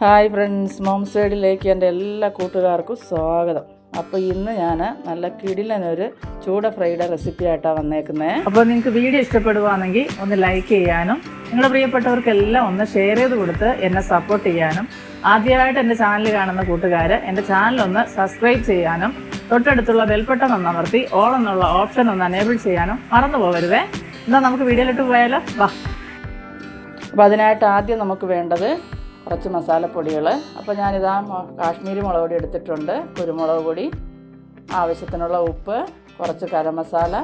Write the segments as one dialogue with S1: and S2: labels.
S1: Hi friends mom സൈഡിലേക്ക് എന്റെ എല്ലാ കൂട്ടുകാർക്കും സ്വാഗതം. അപ്പോൾ ഇന്ന് ഞാൻ നല്ല കിടിലനൊരു ചൂട ഫ്രൈഡ് റെസിപ്പി ആയിട്ടാണ് വന്നേക്കുന്നത് അപ്പോൾ നിങ്ങൾക്ക് വീഡിയോ ഇഷ്ടപ്പെടുവാണെങ്കിൽ ഒന്ന് ലൈക്ക് ചെയ്യാനും നിങ്ങളുടെ പ്രിയപ്പെട്ടവർക്കെല്ലാം ഒന്ന് ഷെയർ ചെയ്ത് കൊടുത്ത് എന്നെ സപ്പോർട്ട് ചെയ്യാനും ആദ്യമായിട്ട് എന്റെ ചാനൽ കാണുന്ന കൂട്ടുകാർ എന്റെ ചാനൽ ഒന്ന് സബ്സ്ക്രൈബ് ചെയ്യാനും തൊട്ടടുത്തുള്ള ബെൽബട്ടൺ ഒന്ന് അമർത്തി ഓൾ എന്നുള്ള ഓപ്ഷൻ ഒന്ന് അനേബിൾ ചെയ്യാനും മറന്നു പോകരുതേ. എന്നാൽ നമുക്ക് വീഡിയോയിലിട്ട് പോയാലോ? വാ. അപ്പോൾ അതിനായിട്ട് ആദ്യം നമുക്ക് വേണ്ടത് കുറച്ച് മസാലപ്പൊടികൾ അപ്പോൾ ഞാനിതാ കാശ്മീരി മുളക് പൊടി എടുത്തിട്ടുണ്ട്. കുരുമുളക് പൊടി ആവശ്യത്തിനുള്ള ഉപ്പ് കുറച്ച് ഗരം മസാല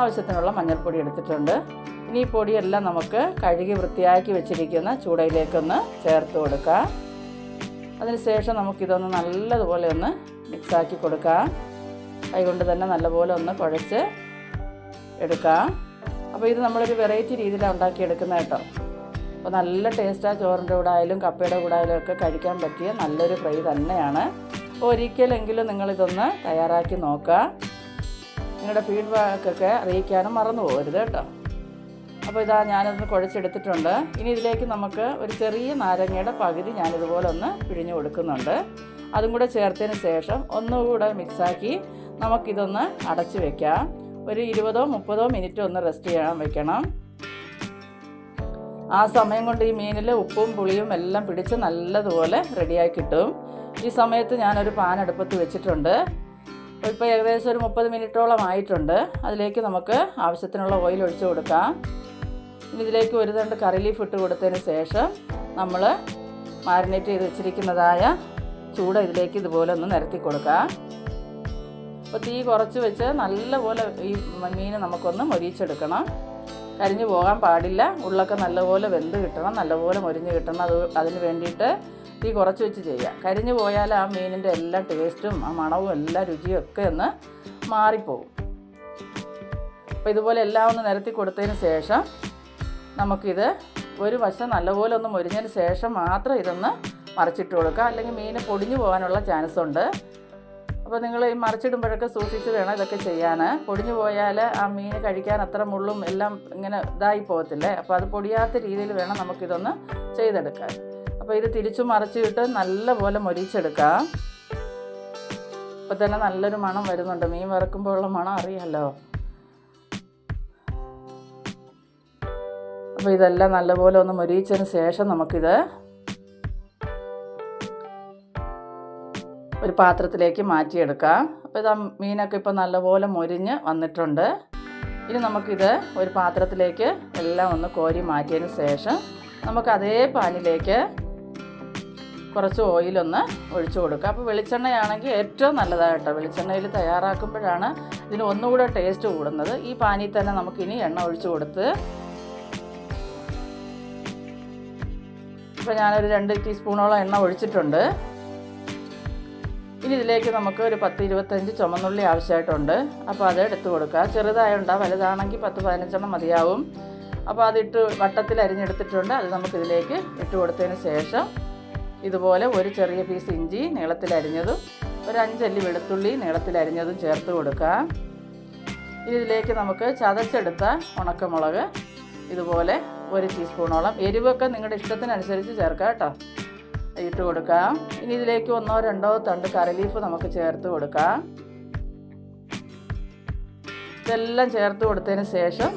S1: ആവശ്യത്തിനുള്ള മഞ്ഞൾപ്പൊടി എടുത്തിട്ടുണ്ട്. ഇനി ഈ പൊടിയെല്ലാം നമുക്ക് കഴുകി വൃത്തിയാക്കി വെച്ചിരിക്കുന്ന ചൂടയിലേക്കൊന്ന് ചേർത്ത് കൊടുക്കാം. അതിനുശേഷം നമുക്കിതൊന്ന് നല്ലതുപോലെ ഒന്ന് മിക്സാക്കി കൊടുക്കാം. കൈകൊണ്ട് തന്നെ നല്ലപോലെ ഒന്ന് കുഴച്ച് എടുക്കാം. അപ്പോൾ ഇത് നമ്മളൊരു വെറൈറ്റി രീതിയിലാണ് ഉണ്ടാക്കിയെടുക്കുന്നത് കേട്ടോ. അപ്പോൾ നല്ല ടേസ്റ്റാണ് ചോറിന്റെ കൂടെ ആയാലും കപ്പയുടെ കൂടെ ആയാലും ഒക്കെ കഴിക്കാൻ പറ്റിയ നല്ലൊരു ഫ്രൈ തന്നെയാണ്. ഒരിക്കലെങ്കിലും നിങ്ങളിതൊന്ന് തയ്യാറാക്കി നോക്കുക. നിങ്ങളുടെ ഫീഡ്ബാക്കൊക്കെ അറിയിക്കാനും മറന്നു പോകരുത് കേട്ടോ. അപ്പോൾ ഇതാ ഞാനൊന്ന് കുഴച്ചെടുത്തിട്ടുണ്ട്. ഇനി ഇതിലേക്ക് നമുക്ക് ഒരു ചെറിയ നാരങ്ങയുടെ പകുതി ഞാനിതുപോലെ ഒന്ന് പിഴിഞ്ഞു കൊടുക്കുന്നുണ്ട്. അതും കൂടെ ചേർത്തതിന് ശേഷം ഒന്നുകൂടെ മിക്സാക്കി നമുക്കിതൊന്ന് അടച്ചു വെക്കാം. ഒരു ഇരുപതോ മുപ്പതോ മിനിറ്റ് ഒന്ന് റെസ്റ്റ് ചെയ്യാൻ വെക്കണം. ആ സമയം കൊണ്ട് ഈ മീനിൽ ഉപ്പും പുളിയും എല്ലാം പിടിച്ച് നല്ലതുപോലെ റെഡിയായി കിട്ടും. ഈ സമയത്ത് ഞാനൊരു പാൻ അടുപ്പത്ത് വെച്ചിട്ടുണ്ട്. ഇപ്പോൾ ഏകദേശം ഒരു മുപ്പത് മിനിറ്റോളം ആയിട്ടുണ്ട്. അതിലേക്ക് നമുക്ക് ആവശ്യത്തിനുള്ള ഓയിൽ ഒഴിച്ചു കൊടുക്കാം. ഇനി ഇതിലേക്ക് ഒരു രണ്ട് കറി ലീഫ് ഇട്ട് കൊടുത്തതിന് ശേഷം നമ്മൾ മാരിനേറ്റ് ചെയ്ത് വെച്ചിരിക്കുന്നതായ ചൂട് ഇതിലേക്ക് ഇതുപോലെ ഒന്ന് നിരത്തി കൊടുക്കാം. അപ്പോൾ തീ കുറച്ച് വെച്ച് നല്ലപോലെ ഈ മീൻ നമുക്കൊന്ന് മൊരിച്ചെടുക്കണം കരിഞ്ഞു പോകാൻ പാടില്ല. ഉള്ളൊക്കെ നല്ലപോലെ വെന്ത് കിട്ടണം നല്ലപോലെ മൊരിഞ്ഞ് കിട്ടണം. അത് അതിന് വേണ്ടിയിട്ട് തീ കുറച്ച് വെച്ച് ചെയ്യുക. കരിഞ്ഞു പോയാൽ ആ മീനിന്റെ എല്ലാ ടേസ്റ്റും ആ മണവും എല്ലാ രുചിയും ഒക്കെ ഒന്ന് മാറിപ്പോകും. അപ്പോൾ ഇതുപോലെ എല്ലാം ഒന്ന് നിരത്തി കൊടുത്തതിന് ശേഷം നമുക്കിത് ഒരു വശം നല്ലപോലെ ഒന്ന് മൊരിഞ്ഞതിന് ശേഷം മാത്രം ഇതൊന്ന് മറിച്ചിട്ട് കൊടുക്കുക. അല്ലെങ്കിൽ മീൻ പൊടിഞ്ഞു പോകാനുള്ള ചാൻസ് ഉണ്ട് അപ്പോൾ നിങ്ങൾ ഈ മറിച്ചിടുമ്പോഴൊക്കെ സൂക്ഷിച്ച് വേണം ഇതൊക്കെ ചെയ്യാൻ പൊടിഞ്ഞു പോയാൽ ആ മീൻ കഴിക്കാൻ അത്ര മുള്ളും എല്ലാം ഇങ്ങനെ ഇതായി പോകത്തില്ലേ? അപ്പോൾ അത് പൊടിയാത്ത രീതിയിൽ വേണം നമുക്കിതൊന്ന് ചെയ്തെടുക്കാൻ. അപ്പോൾ ഇത് തിരിച്ചു മറിച്ചിട്ട് നല്ലപോലെ മൊരിച്ചെടുക്കാം. ഇപ്പോൾ തന്നെ നല്ലൊരു മണം വരുന്നുണ്ട്. മീൻ വറക്കുമ്പോൾ ഉള്ള മണം അറിയാമല്ലോ അപ്പോൾ ഇതെല്ലാം നല്ലപോലെ ഒന്ന് മൊരിച്ചതിന് ശേഷം നമുക്കിത് ഒരു പാത്രത്തിലേക്ക് മാറ്റിയെടുക്കാം. അപ്പോൾ ഇത് മീനൊക്കെ ഇപ്പോൾ നല്ലപോലെ മൊരിഞ്ഞ് വന്നിട്ടുണ്ട്. ഇനി നമുക്കിത് ഒരു പാത്രത്തിലേക്ക് എല്ലാം ഒന്ന് കോരി മാറ്റിയതിന് ശേഷം നമുക്ക് അതേ പാനിലേക്ക് കുറച്ച് ഓയിലൊന്ന് ഒഴിച്ചു കൊടുക്കുക അപ്പോൾ വെളിച്ചെണ്ണയാണെങ്കിൽ ഏറ്റവും നല്ലതായിട്ടോ വെളിച്ചെണ്ണയിൽ തയ്യാറാക്കുമ്പോഴാണ് ഇതിന് ഒന്നുകൂടെ ടേസ്റ്റ് കൂടുന്നത്. ഈ പാനിൽ തന്നെ നമുക്കിനി എണ്ണ ഒഴിച്ചു കൊടുത്ത് ഇപ്പോൾ ഞാനൊരു രണ്ട് ടീസ്പൂണോളം എണ്ണ ഒഴിച്ചിട്ടുണ്ട്. ഇനി ഇതിലേക്ക് നമുക്ക് ഒരു പത്ത് ഇരുപത്തഞ്ച് ചുമന്നുള്ളി ആവശ്യമായിട്ടുണ്ട്. അപ്പോൾ അത് എടുത്തു കൊടുക്കുക. ചെറുതായുണ്ട വലുതാണെങ്കിൽ പത്ത് പതിനഞ്ചെണ്ണം മതിയാവും. അപ്പോൾ അതിട്ട് വട്ടത്തിൽ അരിഞ്ഞെടുത്തിട്ടുണ്ട്. അത് നമുക്ക് ഇതിലേക്ക് ഇട്ട് കൊടുത്തതിന് ശേഷം ഇതുപോലെ ഒരു ചെറിയ പീസ് ഇഞ്ചി നീളത്തിൽ അരിഞ്ഞതും ഒരു അഞ്ചല്ലി വെളുത്തുള്ളി നീളത്തിൽ അരിഞ്ഞതും ചേർത്ത് കൊടുക്കുക. ഇതിലേക്ക് നമുക്ക് ചതച്ചെടുത്ത ഉണക്കമുളക് ഇതുപോലെ ഒരു ടീസ്പൂണോളം. എരിവൊക്കെ നിങ്ങളുടെ ഇഷ്ടത്തിനനുസരിച്ച് ചേർക്കാം കേട്ടോ. ഇട്ട് കൊടുക്കാം. ഇനി ഇതിലേക്ക് ഒന്നോ രണ്ടോ തണ്ട് കറിലീഫ് നമുക്ക് ചേർത്ത് കൊടുക്കാം. ഇതെല്ലാം ചേർത്ത് കൊടുത്തതിന് ശേഷം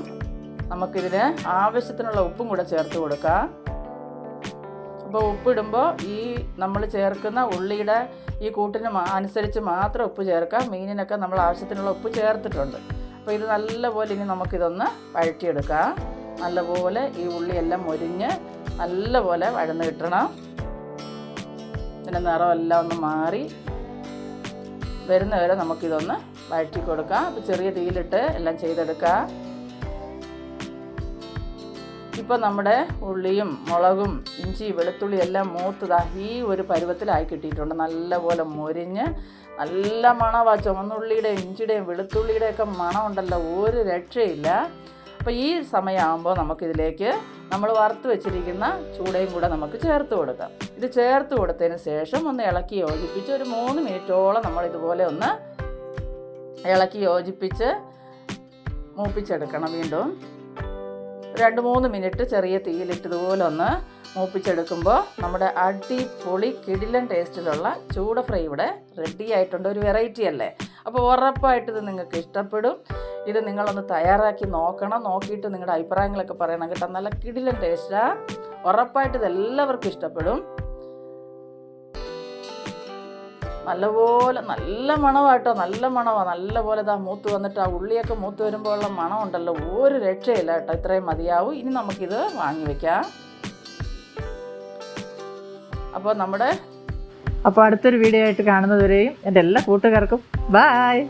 S1: നമുക്കിതിന് ആവശ്യത്തിനുള്ള ഉപ്പും കൂടെ ചേർത്ത് കൊടുക്കാം. അപ്പോൾ ഉപ്പിടുമ്പോൾ ഈ നമ്മൾ ചേർക്കുന്ന ഉള്ളിയുടെ ഈ കൂട്ടിന് അനുസരിച്ച് മാത്രം ഉപ്പ് ചേർക്കാം. മീനിനൊക്കെ നമ്മൾ ആവശ്യത്തിനുള്ള ഉപ്പ് ചേർത്തിട്ടുണ്ട്. അപ്പോൾ ഇത് നല്ലപോലെ ഇനി നമുക്കിതൊന്ന് വഴറ്റിയെടുക്കാം. നല്ലപോലെ ഈ ഉള്ളിയെല്ലാം മൊരിഞ്ഞ് നല്ലപോലെ വഴന്ന് കിട്ടണം. ഇതിന്റെ നിറമെല്ലാം ഒന്ന് മാറി വരുന്നവരെ നമുക്കിതൊന്ന് വഴറ്റി കൊടുക്കാം. അപ്പോൾ ചെറിയ തീയിലിട്ട് എല്ലാം ചെയ്തെടുക്കാം. ഇപ്പോൾ നമ്മുടെ ഉള്ളിയും മുളകും ഇഞ്ചി വെളുത്തുള്ളി എല്ലാം മൂത്തതാ ഈ ഒരു പരുവത്തിലായി കിട്ടിയിട്ടുണ്ട്. നല്ലപോലെ മൊരിഞ്ഞ് നല്ല മണവാ. ചുമന്നുള്ളിയുടെയും ഇഞ്ചിയുടെയും വെളുത്തുള്ളിയുടെയൊക്കെ മണമുണ്ടല്ലോ. ഒരു രക്ഷയില്ല. അപ്പോൾ ഈ സമയമാകുമ്പോൾ നമുക്കിതിലേക്ക് നമ്മൾ വറുത്ത് വെച്ചിരിക്കുന്ന ചൂടയും കൂടെ നമുക്ക് ചേർത്ത് കൊടുക്കാം. ഇത് ചേർത്ത് കൊടുത്തതിന് ശേഷം ഒന്ന് ഇളക്കി യോജിപ്പിച്ച് ഒരു മൂന്ന് മിനിറ്റോളം നമ്മൾ ഇതുപോലെ ഒന്ന് ഇളക്കി യോജിപ്പിച്ച് മൂപ്പിച്ചെടുക്കണം വീണ്ടും. രണ്ട് മൂന്ന് മിനിറ്റ് ചെറിയ തീയിലിട്ട് ഇതുപോലെ ഒന്ന് മൂപ്പിച്ചെടുക്കുമ്പോൾ നമ്മുടെ അടിപൊളി കിടിലൻ ടേസ്റ്റിലുള്ള ചൂട ഫ്രൈ ഇവിടെ റെഡി ആയിട്ടുണ്ട്. ഒരു വെറൈറ്റി അല്ലേ? അപ്പോൾ ഉറപ്പായിട്ട് ഇത് നിങ്ങൾക്ക് ഇഷ്ടപ്പെടും. ഇത് നിങ്ങളൊന്ന് തയ്യാറാക്കി നോക്കണം. നോക്കിയിട്ട് നിങ്ങളുടെ അഭിപ്രായങ്ങളൊക്കെ പറയണം കേട്ടോ. നല്ല കിടിലൻ ടേസ്റ്റാണ് ഉറപ്പായിട്ട് ഇത് എല്ലാവർക്കും ഇഷ്ടപ്പെടും. നല്ലപോലെ നല്ല മണമാട്ടോ നല്ല മണമാണ് നല്ലപോലെ ഇതാ മൂത്ത് വന്നിട്ട് ആ ഉള്ളിയൊക്കെ മൂത്ത് വരുമ്പോൾ ഉള്ള മണം ഉണ്ടല്ലോ. ഒരു രക്ഷയില്ല കേട്ടോ. ഇത്രയും മതിയാവും. ഇനി നമുക്കിത് വാങ്ങി വെക്കാം. അപ്പോൾ നമ്മുടെ അപ്പോൾ അടുത്തൊരു വീഡിയോ ആയിട്ട് കാണുന്നതുവരെയും എന്റെ എല്ലാ കൂട്ടുകാർക്കും ബായ്